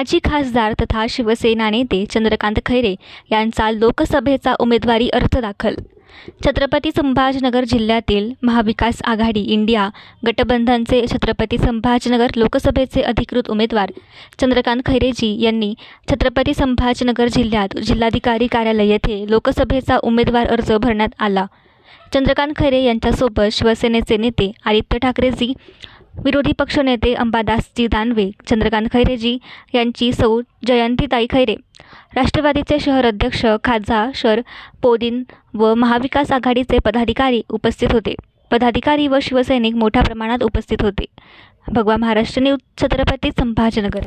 माजी खासदार तथा शिवसेना नेते चंद्रकांत खैरे यांचा लोकसभेचा उमेदवारी अर्ज दाखल. छत्रपती संभाजनगर जिल्ह्यातील महाविकास आघाडी इंडिया गटबंधनचे छत्रपती संभाजनगर लोकसभेचे अधिकृत उमेदवार चंद्रकांत खैरेजी यांनी छत्रपती संभाजनगर जिल्ह्यात जिल्हाधिकारी कार्यालय येथे लोकसभेचा उमेदवार अर्ज भरण्यात आला. चंद्रकांत खैरे यांच्यासोबत शिवसेनेचे नेते आदित्य ठाकरेजी विरोधी पक्षनेते अंबादासजी दानवे चंद्रकांत खैरेजी यांची सौ जयंतीताई खैरे राष्ट्रवादीचे शहर अध्यक्ष खाजा शर पोदिन व महाविकास आघाडीचे पदाधिकारी उपस्थित होते. पदाधिकारी व शिवसैनिक मोठ्या प्रमाणात उपस्थित होते. भगवा महाराष्ट्र न्यूज छत्रपती संभाजनगर.